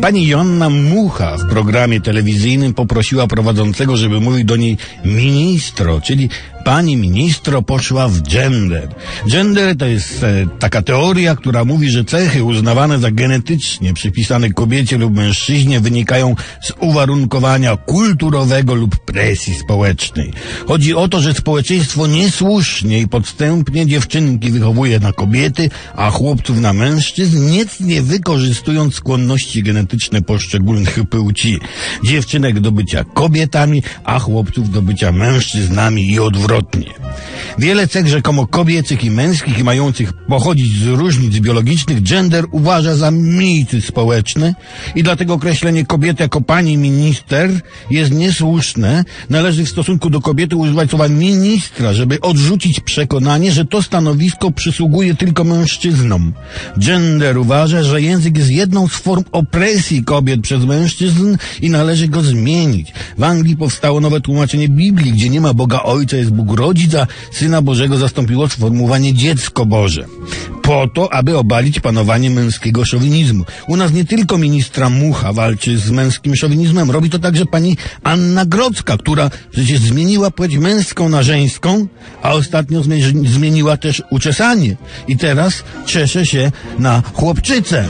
Pani Joanna Mucha w programie telewizyjnym poprosiła prowadzącego, żeby mówił do niej ministro, czyli pani ministro poszła w gender. Gender to jest e, taka teoria, która mówi, że cechy uznawane za genetycznie przypisane kobiecie lub mężczyźnie wynikają z uwarunkowania kulturowego lub presji społecznej. Chodzi o to, że społeczeństwo niesłusznie i podstępnie dziewczynki wychowuje na kobiety, a chłopców na mężczyzn, nic nie wykorzystując skłonności genetyczne poszczególnych płci. Dziewczynek do bycia kobietami, a chłopców do bycia mężczyznami i odwrotnie. Wiele cech rzekomo kobiecych i męskich i mających pochodzić z różnic biologicznych gender uważa za mity społeczne i dlatego określenie kobiety jako pani minister jest niesłuszne. Należy w stosunku do kobiety używać słowa ministra, żeby odrzucić przekonanie, że to stanowisko przysługuje tylko mężczyznom. Gender uważa, że język jest jedną z form opresji kobiet przez mężczyzn i należy go zmienić. W Anglii powstało nowe tłumaczenie Biblii, gdzie nie ma Boga Ojca, jest Bóg Rodzic, a Syna Bożego zastąpiło sformułowanie dziecko Boże. Po to, aby obalić panowanie męskiego szowinizmu. U nas nie tylko ministra Mucha walczy z męskim szowinizmem, robi to także pani Anna Grodzka, która przecież zmieniła płeć męską na żeńską, a ostatnio zmieniła też uczesanie. I teraz cieszę się na chłopczycę.